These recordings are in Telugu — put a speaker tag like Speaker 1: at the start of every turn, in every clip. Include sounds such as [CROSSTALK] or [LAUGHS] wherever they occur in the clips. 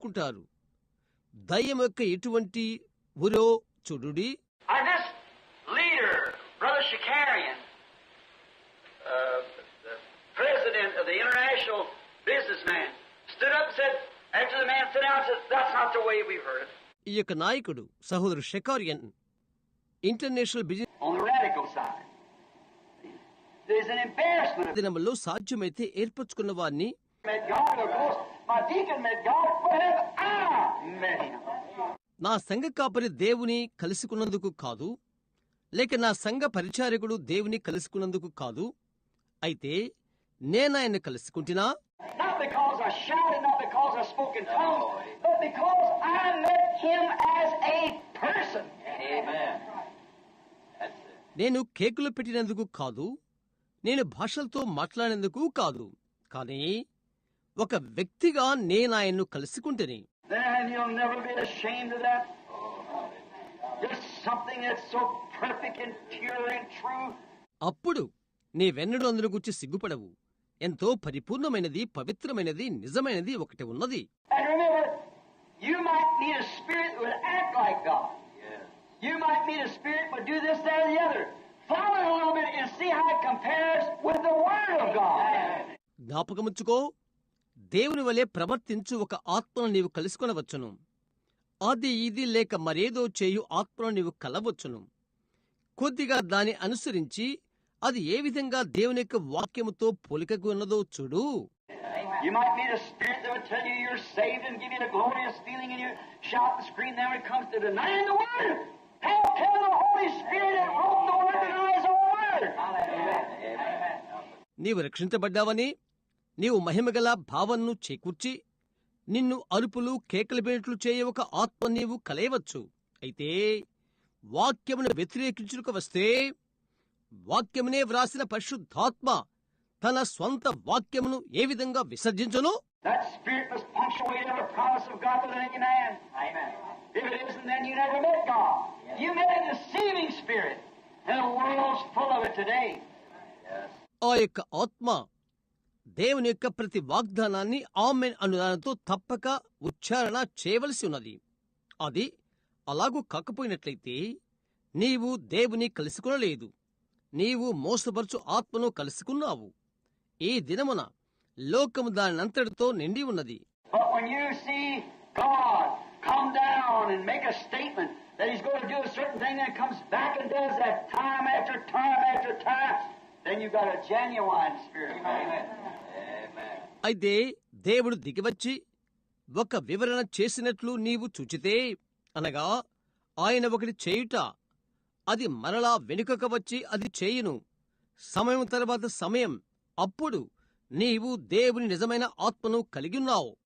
Speaker 1: చిక్కుంటారు దయ్యం యొక్క ఎటువంటి ఊరో చూడుడి. ఈ యొక్క నాయకుడు సహోదరు షెకారియన్ ఇంటర్నేషనల్ బిజినెస్ దినములో సాధ్యమైతే ఏర్పరచుకున్న వారిని నా సంఘ కాపరి దేవుని కలుసుకున్నందుకు కాదు లేక నా సంఘ పరిచారకుడు దేవుని కలుసుకున్నందుకు కాదు అయితే నేను నేనాయన కలుసుకుంటున్నా? నేను కేకులు పెట్టినందుకు కాదు నేను భాషలతో మాట్లాడేందుకు కాదు కానీ ఒక వ్యక్తిగా
Speaker 2: నేను ఆయన్ను కలుసుకుంటే
Speaker 1: అప్పుడు నీ వెన్నడు అందరి గురించి సిగ్గుపడవు. ఎంతో పరిపూర్ణమైనది పవిత్రమైనది నిజమైనది ఒకటి ఉన్నది. జ్ఞాపకముచ్చుకో దేవుని వలె ప్రవర్తించు ఒక ఆత్మను నీవు కలుసుకొనవచ్చును. అది ఇది లేక మరేదో చేయు ఆత్మను నీవు కలవచ్చును. కొద్దిగా దాని అనుసరించి అది ఏ విధంగా దేవుని యొక్క వాక్యముతో పోలికగు ఉన్నదో చూడు. నీవు రక్షించబడ్డావని నీవు మహిమగల భావన్ను చేకూర్చి నిన్ను అరుపులు కేకలిపేట్లు చేయ ఒక ఆత్మ నీవు కలయవచ్చు. అయితే వాక్యమును వ్యతిరేకించుకు వస్తే వాక్యమునే వ్రాసిన పరిశుద్ధాత్మ తన స్వంత వాక్యమును ఏ విధంగా విసర్జించను? ఆ యొక్క ఆత్మ దేవుని యొక్క ప్రతి వాగ్దానాన్ని ఆమెన్ అనుదానంతో తప్పక ఉచ్చారణ చేయవలసి ఉన్నది. అది అలాగూ కాకపోయినట్లయితే నీవు దేవుని కలుసుకునలేదు. నీవు మోసపరుచు ఆత్మను కలుసుకున్నావు. ఈ దినమున లోకం దానినంతటితో నిండి ఉన్నది. అయితే దేవుడు దిగివచ్చి ఒక వివరణ చేసినట్లు నీవు చూచితే అనగా ఆయన ఒకటి చేయుట అది మరలా వెనుకకు వచ్చి అది చేయును. సమయం తర్వాత సమయం అప్పుడు నీవు దేవుని నిజమైన ఆత్మను కలిగి ఉన్నావు.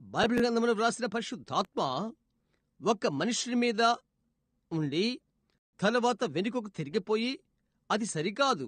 Speaker 1: బైబిల్ గ్రంథమును రాసిన పరిశుద్ధాత్మ ఒక మనుషుని మీద ఉండి తరువాత వెనుకకు తిరిగిపోయి అది సరికాదు.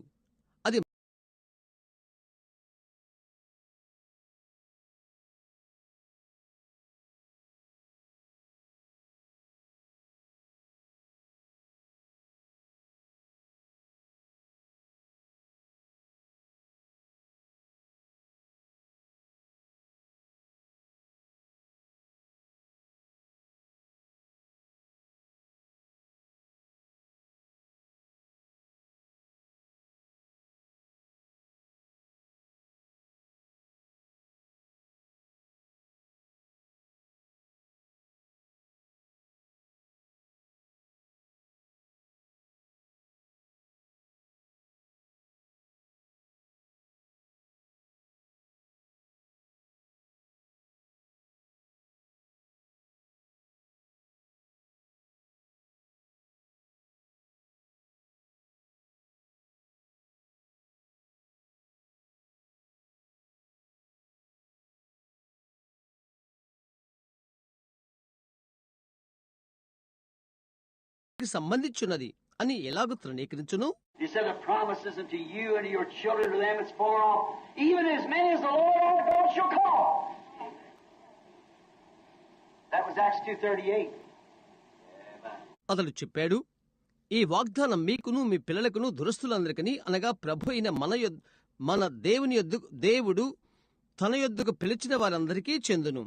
Speaker 2: That was Acts 2.38.
Speaker 1: అతడు చెప్పాడు ఈ వాగ్దానం మీకును మీ పిల్లలకును దురస్తులందరికీ అనగా ప్రభు అయిన మన మన దేవుని యొద్దు దేవుడు తన యొద్దకు పిలిచిన వారందరికీ చెందును.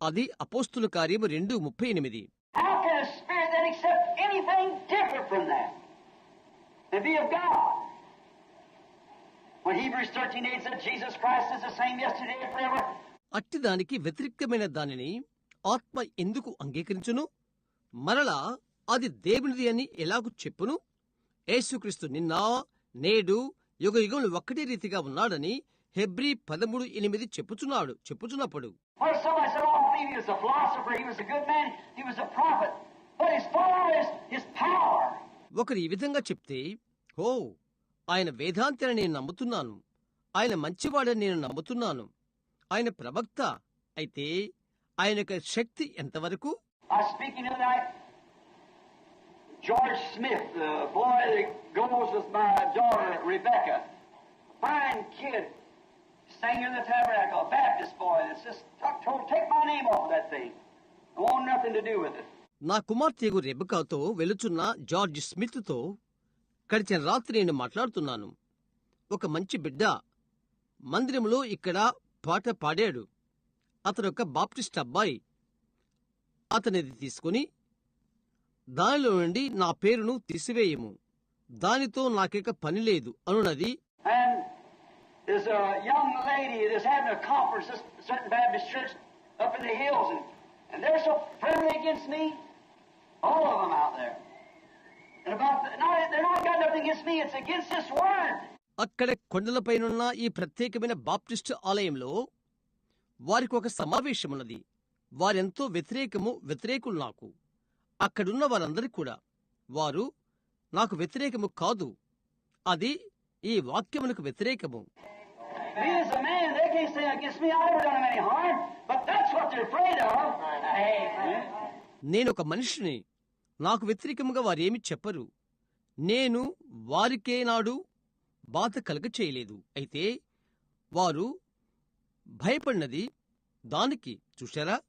Speaker 1: అది అపోస్తుల కార్యము రెండు ముప్పై ఎనిమిది
Speaker 2: How can a spirit then accept anything different from that? the be of God. When Hebrews 13 8 said Jesus Christ is the same yesterday and forever.
Speaker 1: అట్టి దానికి వ్యతిరేకమైన దానిని ఆత్మ ఎందుకు అంగీకరించును మరలా అది దేవునిది అని ఎలాగూ చెప్పును యేసుక్రీస్తు నిన్న నేడు యుగ యుగములు ఒక్కటి రీతిగా ఉన్నాడని హెబ్రి పదమూడు ఎనిమిది చెప్పుచున్నాడు చెప్పుచున్నప్పుడు ఒకరు ఈ విధంగా చెప్తే ఓ ఆయన వేదాంతిని నేను నమ్ముతున్నాను ఆయన మంచివాడని నేను నమ్ముతున్నాను ఆయన ప్రవక్త అయితే ఆయన యొక్క శక్తి ఎంతవరకు
Speaker 2: George Smith, the boy that goes with my daughter Rebecca, fine kid, sang in the tabernacle, Baptist boy that's just t- told, take my name off of that thing. I want nothing to do with it.
Speaker 1: నా కుమార్తెగు రెబకాతో వెలుచున్న జార్జ్ స్మిత్తో గడిచిన రాత్రి నేను మాట్లాడుతున్నాను. ఒక మంచి బిడ్డ మందిరంలో ఇక్కడ పాట పాడాడు. అతను ఒక బాప్టిస్ట్ అబ్బాయి. అతనిది తీసుకుని దానిలో నుండి నా పేరును తీసివేయము. దానితో నాకిక పని లేదు అనున్నది
Speaker 2: uh, up in the hills, and, and they're so friendly against me. All of them out there. And about the, not, they're not got nothing against me, it's against this word.
Speaker 1: అక్కడ కొండలపైనున్న ఈ ప్రత్యేకమైన బాప్టిస్ట్ ఆలయంలో వారికి ఒక సమావేశం ఉన్నది వారెంతో వ్యతిరేకము వ్యతిరేకులు నాకు. అక్కడున్న వారందరికీ కూడా వారు నాకు వ్యతిరేకము కాదు. అది ఈ వాక్యములకు వ్యతిరేకము. నేనొక మనిషిని. నాకు వ్యతిరేకంగా వారేమి చెప్పరు. నేను వారికే నాడు బాధ కలగ చేయలేదు. అయితే వారు భయపడినది దానికి చూశారా?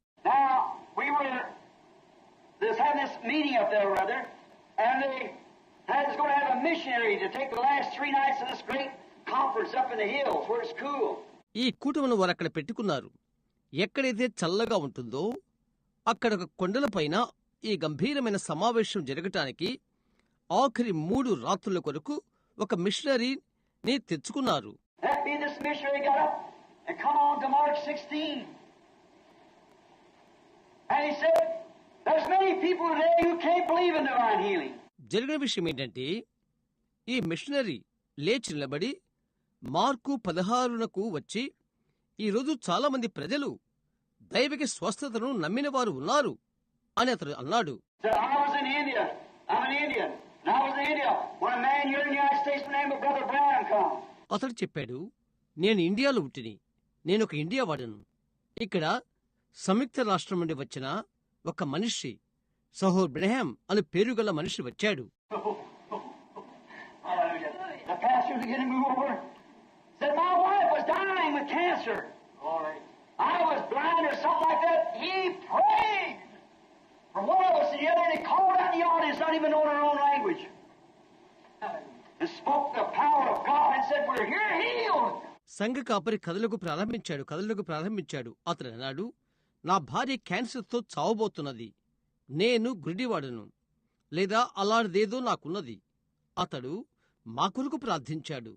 Speaker 1: ఈ కూటమిను వారు అక్కడ పెట్టుకున్నారు. ఎక్కడైతే చల్లగా ఉంటుందో అక్కడ ఒక కొండలపైన ఈ గంభీరమైన సమావేశం జరగటానికి ఆఖరి మూడు రాత్రుల కొరకు ఒక మిషనరీని తెచ్చుకున్నారు. జరిగిన విషయం ఏంటంటే ఈ మిషనరీ లేచి నిలబడి మార్కు పదహారునకు వచ్చి ఈరోజు చాలామంది ప్రజలు దైవిక స్వస్థతను నమ్మిన వారు ఉన్నారు అని అతడు అన్నాడు. అతడు చెప్పాడు నేను ఇండియాలో ఉంటిని. నేను ఒక ఇండియా వాడను. ఇక్కడ సంయుక్త రాష్ట్రం నుండి వచ్చిన ఒక మనిషి సహోర్ బ్రహం అని పేరు గల మనిషి వచ్చాడు. [LAUGHS]
Speaker 2: All right. I was blind or something like that. He prayed for one of us and the other, and he called out in the audience, not even knowing our own language. And spoke the power of God and said, We're here healed.
Speaker 1: సంఘ కాపరి కథలకు ప్రారంభించాడు కథలకు ప్రారంభించాడు అతను అన్నాడు నా భార్య క్యాన్సర్తో చావబోతున్నది నేను గురిడివాడను లేదా అలాంటిదేదో నాకున్నది అతడు మా కొరకు ప్రార్థించాడు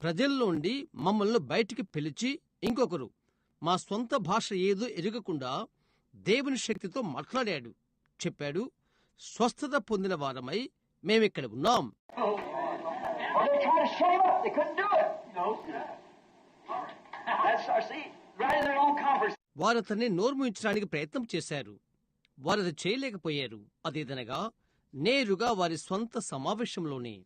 Speaker 1: ప్రజల్లోండి మమ్మల్ని బయటికి పిలిచి ఇంకొకరు మా స్వంత భాష ఏదో ఎరగకుండా దేవుని శక్తితో మాట్లాడాడు. చెప్పాడు స్వస్థత పొందిన వారమై మేమిక్కడ ఉన్నాం. వారు వారతన్ని నోర్మించడానికి ప్రయత్నం చేశారు. వారు అది చేయలేకపోయారు. అదేదనగా నేరుగా వారి స్వంత సమావేశంలోనే.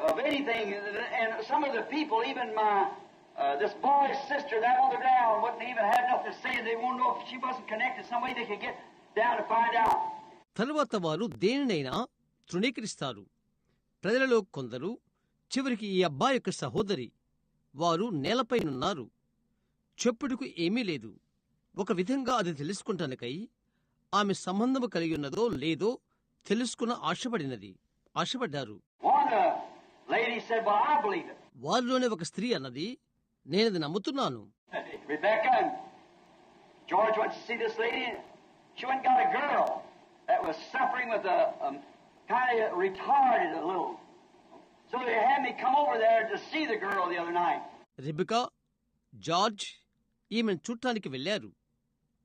Speaker 2: Of anything and some of the people even my Uh, this boy's sister that other down wouldn't even have nothing to say. They won't know if she wasn't connected. Some way they could get down to find out.
Speaker 1: తరువాత వారు దేనినైనా తృణీకరిస్తారు. ప్రజలలో కొందరు చివరికి ఈ అబ్బాయి యొక్క సహోదరి వారు నేలపైనున్నారు. చెప్పుడుకు ఏమీ లేదు. ఒక విధంగా అది తెలుసుకుంటానికై ఆమె సంబంధం కలిగి ఉన్నదో లేదో తెలుసుకున్న ఆశపడినది. ఆశపడ్డారు. వారిలోనే ఒక స్త్రీ అన్నది నేనది నమ్ముతున్నాను. రిబికా జార్జ్ ఈమెను చూడటానికి వెళ్ళారు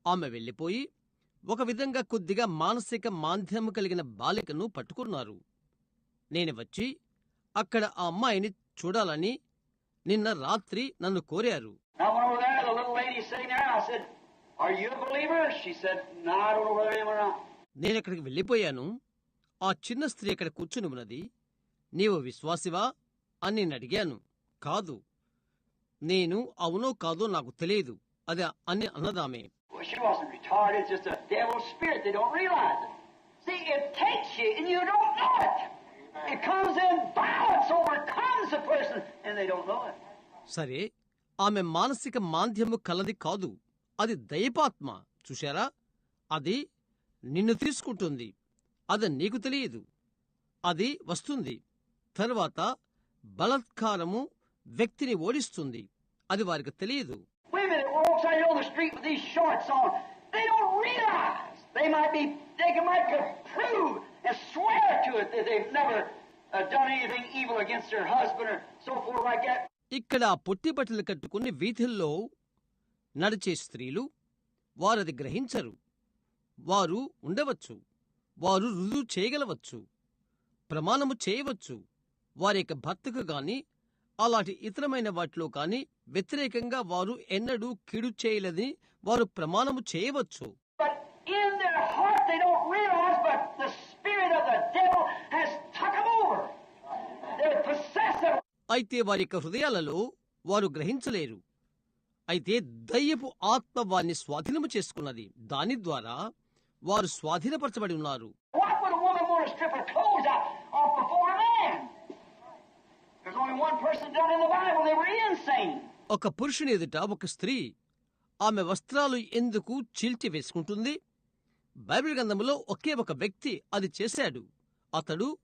Speaker 1: ఆమె వెళ్ళిపోయి ఒక విధంగా కొద్దిగా మానసిక మాంద్యము కలిగిన బాలికను పట్టుకున్నారు. నేను వచ్చి అక్కడ ఆ అమ్మాయిని చూడాలని నిన్న రాత్రి నన్ను కోరారు. నేను అక్కడికి వెళ్ళిపోయాను ఆ చిన్న స్త్రీ అక్కడ కూర్చుని ఉన్నది నీవు విశ్వాసివా అని నేను అడిగాను కాదు నేను అవునో కాదో నాకు తెలియదు అది అని అన్నదామే.
Speaker 2: See, it takes you and you don't know it.
Speaker 1: సరే ఆమె మానసిక మాంద్యము కలది కాదు. అది దయపాత్మ చూశారా? అది నిన్ను తీసుకుంటుంది. అది నీకు తెలియదు. అది వస్తుంది. తర్వాత బలత్కారము వ్యక్తిని ఓడిస్తుంది. అది వారికి తెలియదు.
Speaker 2: They might be, they might prove and swear to it that they've never uh, done anything evil against their husband or so forth like that.
Speaker 1: ఇక్కడ పొట్టి బట్టలు కట్టుకుని వీధుల్లో నడిచే స్త్రీలు వారది గ్రహించరు. వారు ఉండవచ్చు. వారు రుజువు చేయగలవచ్చు. ప్రమాణము చేయవచ్చు. వారి యొక్క భర్తకు గాని అలాంటి ఇతరమైన వాటిలో కాని వ్యతిరేకంగా వారు ఎన్నడూ కీడు చేయలేదని వారు ప్రమాణము చేయవచ్చు. అయితే వారి యొక్క హృదయాలలో వారు గ్రహించలేరు. అయితే దయ్యపు ఆత్మ వారిని స్వాధీనము చేసుకున్నది. దాని ద్వారా వారు స్వాధీనపరచబడి ఉన్నారు. ఒక పురుషుని ఎదుట ఒక స్త్రీ ఆమె వస్త్రాలు ఎందుకు చీల్చి వేసుకుంటుంది బైబిల్ గ్రంథంలో ఒకే ఒక వ్యక్తి అది చేశాడు. అతడు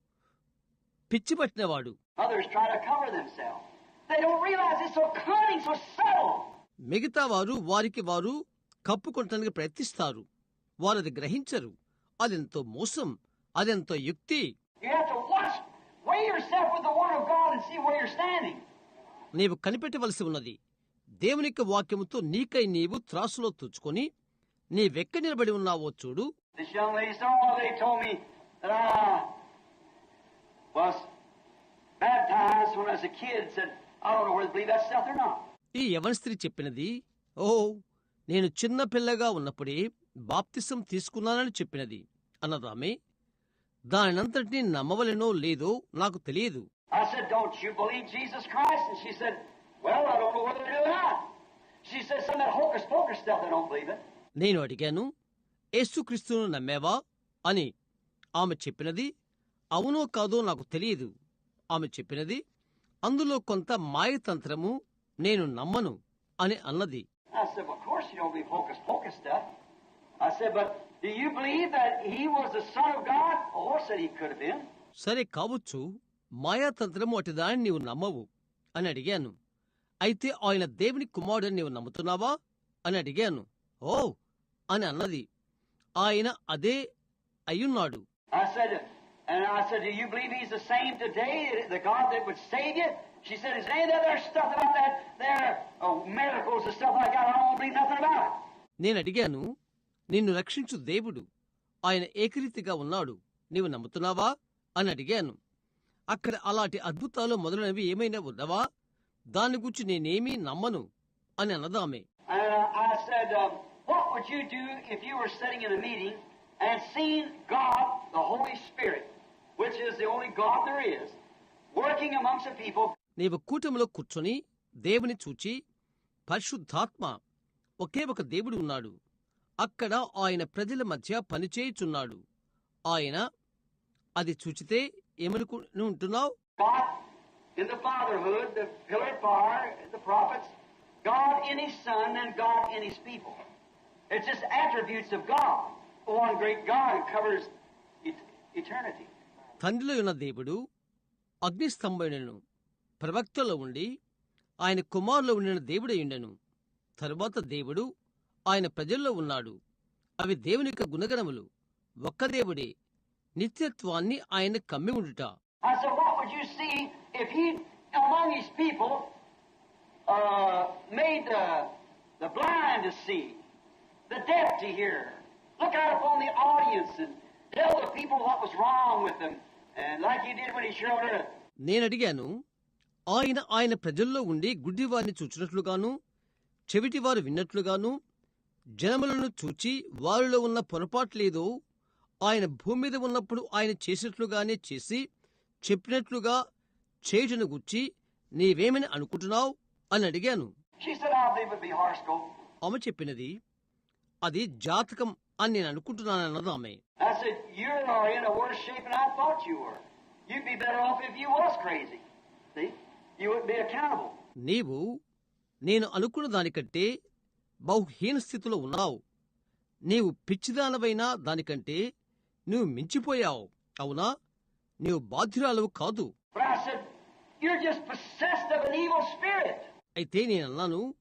Speaker 1: పిచ్చి పట్టినవాడు. మిగతా వారు వారికి వారు కప్పుకుంటానికి ప్రయత్నిస్తారు. వారు అది గ్రహించరు. అదెంతో మోసం అదెంతో యుక్తి. నీవు కనిపెట్టవలసి ఉన్నది. దేవునికి వాక్యముతో నీకై నీవు త్రాసులో తుచ్చుకొని నీ వెక్క నిలబడి ఉన్నావో చూడు. ఈ యవనస్త్రీ చెప్పినది ఓ నేను చిన్న పిల్లగా ఉన్నప్పుడే బాప్తిసం తీసుకున్నానని చెప్పినది. అన్నదామె దానినంతటినీ నమ్మవలెనో లేదో నాకు తెలియదు.
Speaker 2: She said, some of that hocus pocus stuff they don't believe it.
Speaker 1: నేను అడిగాను యేసుక్రీస్తును నమ్మేవా? అని. ఆమె చెప్పినది అవునో కాదో నాకు తెలియదు. ఆమె చెప్పినది అందులో కొంత మాయతంత్రము నేను నమ్మను అని అన్నది?
Speaker 2: Oh.
Speaker 1: సరే కావచ్చు మాయాతంత్రము అటు దాన్ని నీవు నమ్మవు అని అడిగాను. అయితే ఆయన దేవుని కుమారుడని నీవు నమ్ముతున్నావా? అని అడిగాను. ఓ అని అన్నది. ఆయన అదే అయ్యున్నాడు. నేను అడిగాను నిన్ను రక్షించు దేవుడు. ఆయన ఏకరీతిగా ఉన్నాడు. నీవు నమ్ముతున్నావా? అని అడిగాను. అక్కడ అలాంటి అద్భుతాలు మొదలైనవి ఏమైనా ఉన్నవా? దాని గురించి నేనేమీ నమ్మను. అని అన్నదామే.
Speaker 2: Uh, um, what would you do if you were sitting in a meeting and seen God, the Holy Spirit, which is the only God there is, working amongst the people,
Speaker 1: నీవు కూటమిలో కూర్చొని దేవుని చూచి పరిశుద్ధాత్మ ఒకే ఒక దేవుడు ఉన్నాడు అక్కడ ఆయన ప్రజల మధ్య పనిచేయుచున్నాడు ఆయన అది చూచితే ఏమనుకుని ఉంటున్నావు
Speaker 2: in the fatherhood, the pillar of fire, the prophets, God in His Son, and God in His people. It's just attributes of God. One great God who covers it, eternity.
Speaker 1: తండ్రిలో ఉన్న దేవుడు అగ్నిస్తంభుడను ప్రవక్తలో ఉండి ఆయన కుమారులో ఉండిన దేవుడై ఉండెను తరువాత దేవుడు ఆయన ప్రజల్లో ఉన్నాడు అవి దేవుని యొక్క గుణగణములు ఒక్క దేవుడే నిత్యత్వాన్ని ఆయన కమ్మి ఉండుట
Speaker 2: I said, what would you see if he, among his people, uh, made the, the blind to see, the deaf to hear. Look out upon the audience and tell the people what was wrong with them. And like you did when he showed up.
Speaker 1: నేను అడిగాను ఆయన ఆయన ప్రజల్లో ఉండి గుడ్డివారిని చూచినట్లుగాను చెవిటి వారు విన్నట్లుగాను జనములను చూచి వారిలో ఉన్న పొరపాటు లేదో ఆయన భూమి మీద ఉన్నప్పుడు ఆయన చేసినట్లుగానే చేసి చెప్పినట్లుగా చేయటను గుచ్చి నీవేమని అనుకుంటున్నావు అని అడిగాను ఆమె చెప్పినది అది జాతకం అని నేను అనుకుంటున్నాను ఆమె. నీవు నేను అనుకున్న దానికంటే బహుహీన స్థితిలో ఉన్నావు. నీవు పిచ్చిదానవైనా దానికంటే నువ్వు మించిపోయావు. అవునా? నీవు బాధ్యురాలు కాదు. అయితే నేనన్నాను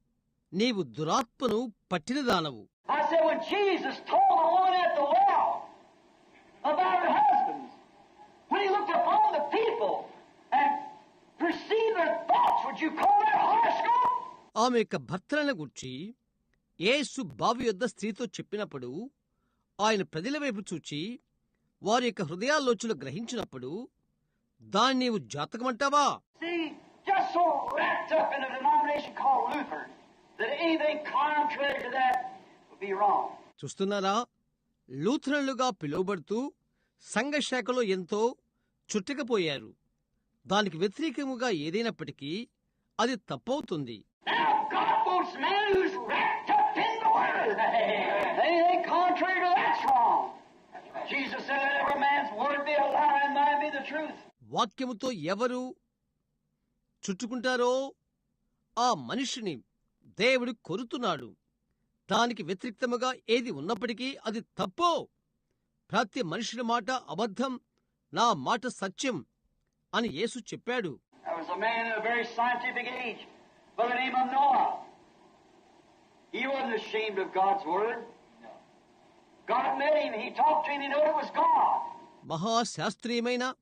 Speaker 1: నీవు దురాత్మను పట్టిన దానవు
Speaker 2: I said, when Jesus told the woman at the well about her husbands, when he looked upon the people and perceived their thoughts, would you call that horoscope?
Speaker 1: ఆమె యొక్క భర్తలను గుర్చి యేసు బావి యొద్ద స్త్రీతో చెప్పినప్పుడు ఆయన ప్రజల వైపు చూచి వారి యొక్క హృదయాలోచనలు గ్రహించినప్పుడు దాన్ని నీవు జాతకమంటావా
Speaker 2: See, just so wrapped up in a denomination called Lutheran that anything contrary to that would be wrong.
Speaker 1: చూస్తున్నారా? లూథరన్లుగా పిలువబడుతూ సంఘశాఖలో ఎంతో చుట్టకపోయారు. దానికి వ్యతిరేకముగా ఏదైనప్పటికీ అది తప్పవుతుంది. వాక్యముతో ఎవరు చుట్టుకుంటారో ఆ మనిషిని దేవుడు కొరుతున్నాడు. దానికి వ్యతిరిక్తముగా ఏది ఉన్నప్పటికీ అది తప్పో? ప్రతి మనిషిని మాట అబద్ధం నా మాట సత్యం అని యేసు చెప్పాడు. మహాశాస్త్రీయమైన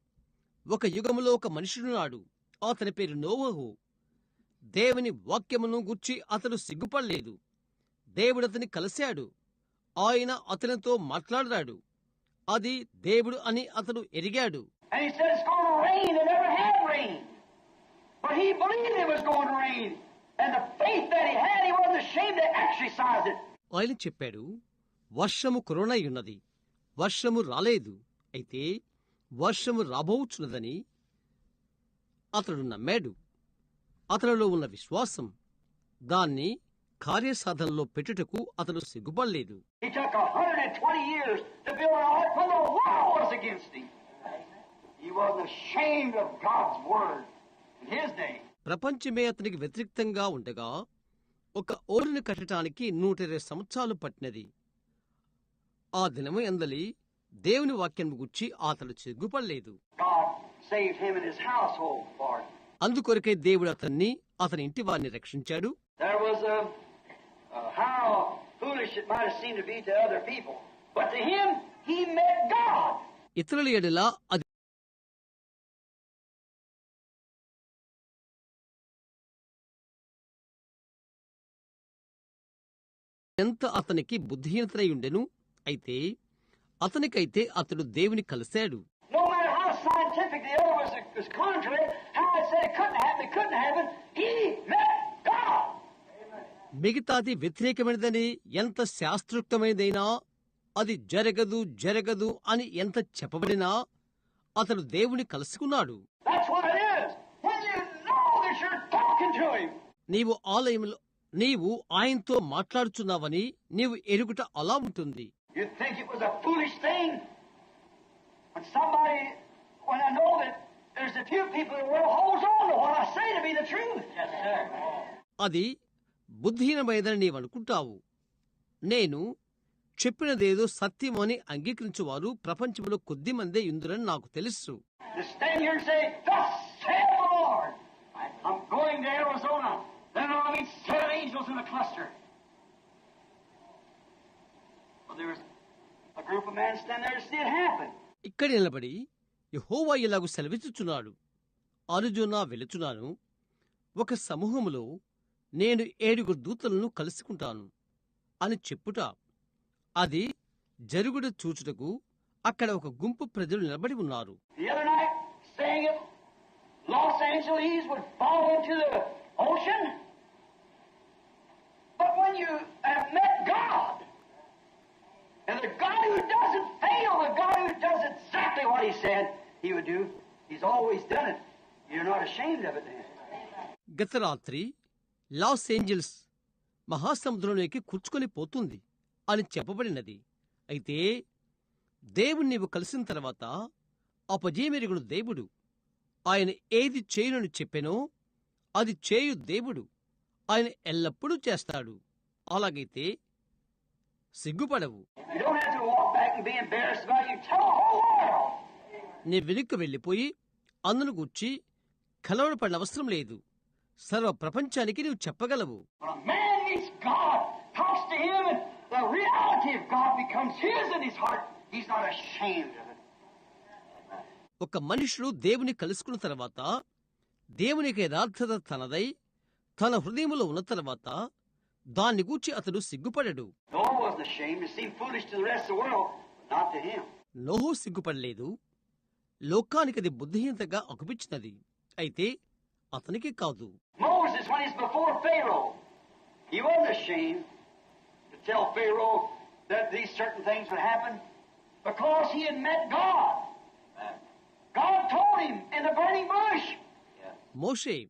Speaker 1: ఒక యుగములో ఒక మనుషుడున్నాడు అతని పేరు నోవహు. దేవుని వాక్యమును గుర్చి అతడు సిగ్గుపడలేదు. దేవుడు అతని కలిశాడు. ఆయన అతనితో మాట్లాడరాడు అది దేవుడు అని అతను ఎరిగాడు. ఆయన చెప్పాడు వర్షము కురోనయ్యున్నది వర్షము రాలేదు. అయితే వర్షము రాబోచున్నదని అతడు నమ్మాడు. అతనిలో ఉన్న విశ్వాసం దాన్ని కార్యసాధనలో పెట్టుటకు అతను సిగ్గుపడలేదు. ప్రపంచమే అతనికి వ్యతిరేక్తంగా ఉండగా ఒక ఓరును కట్టడానికి నూట ఇరవై సంవత్సరాలు పట్టినది. ఆ దినము ఎందలి దేవుని వాక్యం గుర్చి అతను సిగ్గుపడలేదు. అందుకొరకే దేవుడు అతన్ని అతని ఇంటి వారిని రక్షించాడు.
Speaker 2: Uh, how foolish it might have seemed to be to other people. But to him, he met God.
Speaker 1: ఇతరుల ఎడల అది ఎంత అతనికి బుద్ధిహీనతై ఉండెను అయితే అతనికైతే అతడు దేవుని కలిశాడు మిగతాది వ్యతిరేకమైనదని ఎంత శాస్త్రోక్తమైనదైనా అది జరగదు జరగదు అని ఎంత చెప్పబడినా అతడు దేవుని కలుసుకున్నాడు. నీవు ఆలయంలో నీవు ఆయనతో మాట్లాడుచున్నావని నీవు ఎరుగుట అలా ఉంటుంది. అది బుద్ధిహీనమైదని నీవనుకుంటావు నేను చెప్పినదేదో సత్యమని అంగీకరించువారు ప్రపంచంలో కొద్ది మందే ఇందురని నాకు తెలుసు. ఇక్కడ నిలబడి యహోవా ఇలాగ సెలవిచ్చుచున్నాడు. అరుజునా వెలుచున్నాను ఒక సమూహంలో నేను ఏడుగురు దూతలను కలుసుకుంటాను అని చెప్పుట అది జరుగుడ చూచుటకు అక్కడ ఒక గుంపు ప్రజలు నిలబడి ఉన్నారు. గత రాత్రి లాస్ ఏంజల్స్ మహాసముద్రంలోకి కూర్చుకొని పోతుంది అని చెప్పబడినది. అయితే దేవుణ్ణి నీవు కలిసిన తర్వాత అపజయమెరుగుడు దేవుడు ఆయన ఏది చేయునని చెప్పెనో అది చేయు దేవుడు ఆయన ఎల్లప్పుడూ చేస్తాడు. అలాగైతే సిగ్గుపడవు. నీ వెనుక్కు వెళ్ళిపోయి అందును గుర్చి కలవడపడిన అవసరం లేదు. సర్వ ప్రపంచానికి నీవు చెప్పగలవు. ఒక మనుషుడు దేవుని కలుసుకున్న తర్వాత దేవునికి యథార్థత తనదై తన హృదయములో ఉన్న తర్వాత దాన్ని గూర్చి అతడు సిగ్గుపడడు. లోహో సిగ్గుపడలేదు. లోకానికి అది బుద్ధిహీనతగా అగుపించినది. అయితే అతనికి కాదు. మోషే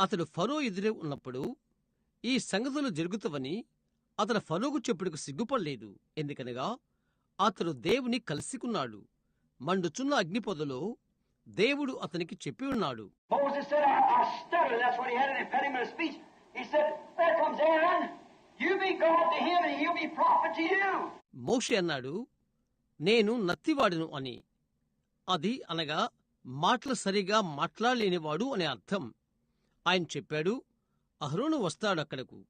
Speaker 1: అతడు ఫరో ఎదురే ఉన్నప్పుడు ఈ సంగతులు జరుగుతావని అతను ఫరోకు చెప్పుడుకు సిగ్గుపడలేదు. ఎందుకనగా అతడు దేవుని కలిసికున్నాడు మండుచున్న అగ్నిపొదలో దేవుడు అతనికి చెప్పి ఉన్నాడు. మోషి అన్నాడు నేను నత్తివాడును అని. అది అనగా మాటలు సరిగా మాట్లాడలేనివాడు అనే అర్థం. ఆయన చెప్పాడు అహరోను వస్తాడు అక్కడకు.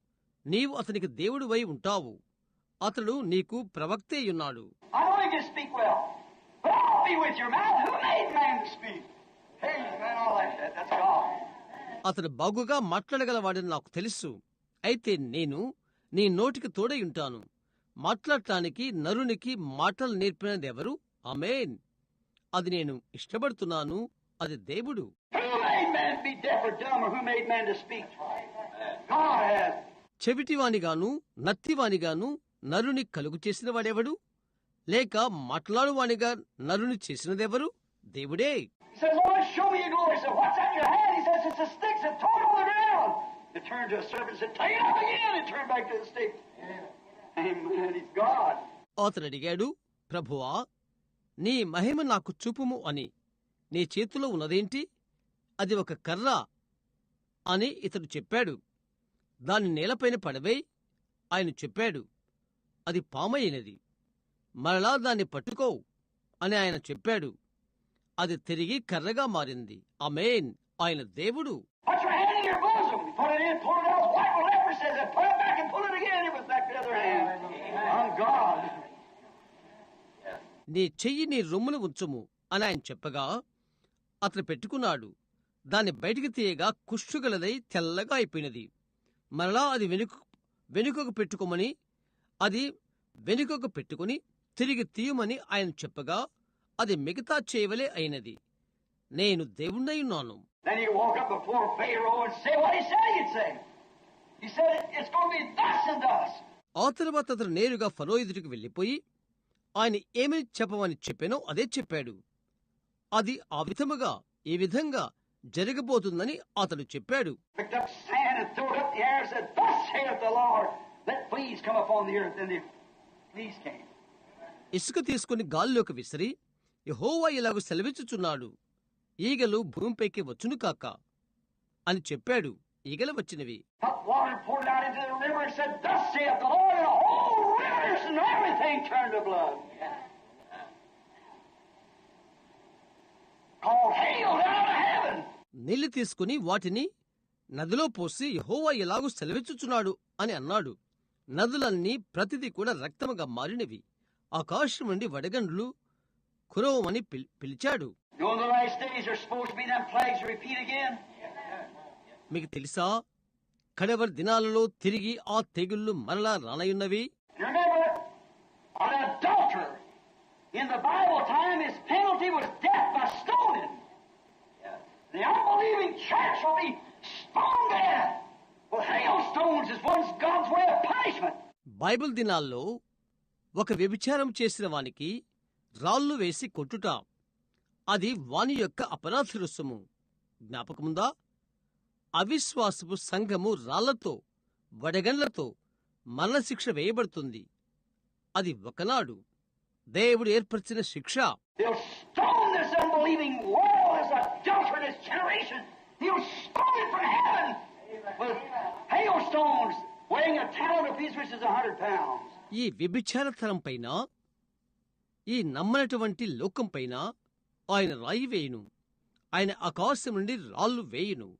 Speaker 1: నీవు అతనికి దేవుడు వై ఉంటావు. అతడు నీకు
Speaker 2: ప్రవక్తయ్యున్నాడు
Speaker 1: అతడు బాగుగా మాట్లాడగలవాడని నాకు తెలుసు. అయితే నేను నీ నోటికి తోడై ఉంటాను. మాట్లాడటానికి నరునికి మాటలు నేర్పినది ఎవరు అమేన్ అది నేను ఇష్టపడుతున్నాను. అది దేవుడు. చెవిటివానిగాను నత్తివానిగాను నరుని కలుగు చేసిన వాడెవడు? లేక మాట్లాడువానిగా నరుని చేసినదెవరు? దేవుడే. అతనడిగాడు ప్రభువా నీ మహిమ నాకు చూపుము అని. నీ చేతిలో ఉన్నదేంటి? అది ఒక కర్ర అని ఇతడు చెప్పాడు. దాని నేలపైన పడవే ఆయన చెప్పాడు అది పామయ్యినది మరలా దాన్ని పట్టుకో అని ఆయన చెప్పాడు. అది తిరిగి కర్రగా మారింది. అమేన్ ఆయన దేవుడు. నీ చెయ్యి నీ రొమ్మును ఉంచుము అని ఆయన చెప్పగా అతను పెట్టుకున్నాడు. దాన్ని బయటికి తీయగా కుష్ఠుగలదై తెల్లగా అయిపోయినది. మరలా అది వెనుక వెనుకకు పెట్టుకోమని అది వెనుకకు పెట్టుకుని తిరిగి తీయమని ఆయన చెప్పగా అది మిగతా చేయవలే అయినది. నేను
Speaker 2: దేవుణ్ణయున్నాను
Speaker 1: ఆ తర్వాత అతను నేరుగా ఫలో ఎదురుకు వెళ్ళిపోయి ఆయన ఏమి చెప్పమని చెప్పానో అదే చెప్పాడు. అది ఆ విధముగా ఈ విధంగా జరగబోతుందని అతడు చెప్పాడు. ఇసుక తీసుకుని గాల్లోకి విసిరి యహోవా ఇలాగూ సెలవించుచున్నాడు ఈగలు భూమిపైకి వచ్చును కాక అని చెప్పాడు. ఈగలు వచ్చినవి. నీళ్ళు తీసుకుని వాటిని నదిలో పోసి యహోవా ఇలాగూ సెలవిచ్చుచున్నాడు అని అన్నాడు. నదులన్నీ ప్రతిదీ కూడా రక్తముగా మారినవి. ఆకాశం నుండి వడగండ్లు కురవమని పిలిచాడు. మీకు తెలుసా? కడవర దినాలలో తిరిగి ఆ తెగుళ్ళు మరలా రానయున్నవి? బైబుల్ దినాల్లో ఒక వ్యభిచారం చేసిన వానికి రాళ్ళు వేసి కొట్టుట. అది వాని యొక్క అపరాధ రుసుము జ్ఞాపకముందా? అవిశ్వాసపు సంఘము రాళ్ళతో వడగండ్లతో మరణశిక్ష వేయబడుతుంది. అది ఒకనాడు దేవుడు ఏర్పరిచిన శిక్ష. ఈ వ్యభిచార తరం పైన ఈ నమ్మనటువంటి లోకం పైన ఆయన రాయి వేయును. ఆయన ఆకాశం నుండి రాళ్ళు వేయును.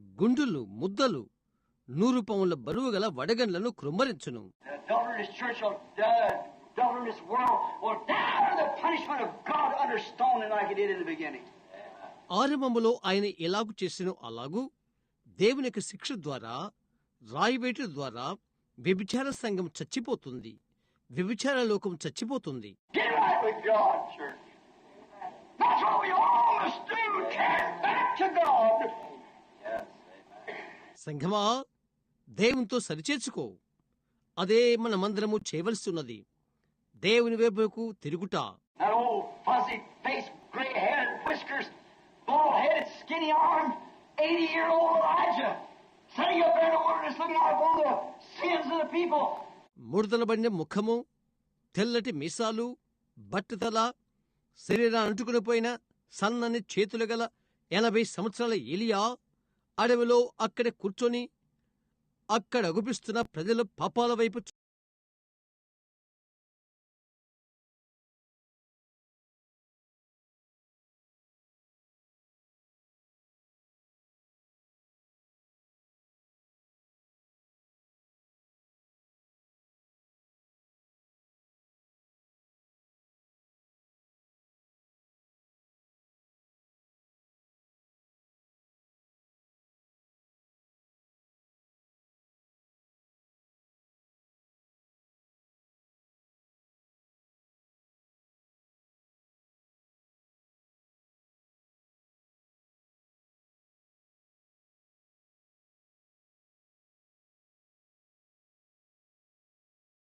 Speaker 1: గుండులు ముద్దలు నూరు పౌన్ల బరువు గల వడగండ్లను కృమ్మరించును. ఆరంభములో ఆయన ఎలాగు చేసినో అలాగూ దేవుని యొక్క శిక్ష ద్వారా రాయివేట ద్వారా వ్యభిచార సంఘం చచ్చిపోతుంది. వ్యభిచార లోకం చచ్చిపోతుంది. సంఘమా దేవునితో సరిచేర్చుకో అదే మన మందిరము చేయవలసి ఉన్నది దేవుని వైపుకు తిరుగుట.
Speaker 2: Skinny arm, 80 year old Elijah. Sitting up there in the wilderness looking out upon the sins of the people.
Speaker 1: ముడతలబడిన ముఖము తెల్లటి మీసాలు బట్టతల శరీరాన్ని అంటుకుని పోయిన సన్నని చేతులు గల ఎనభై సంవత్సరాల ఎలియా అడవిలో అక్కడ కూర్చొని అక్కడ అగుపిస్తున్న ప్రజల పాపాల వైపు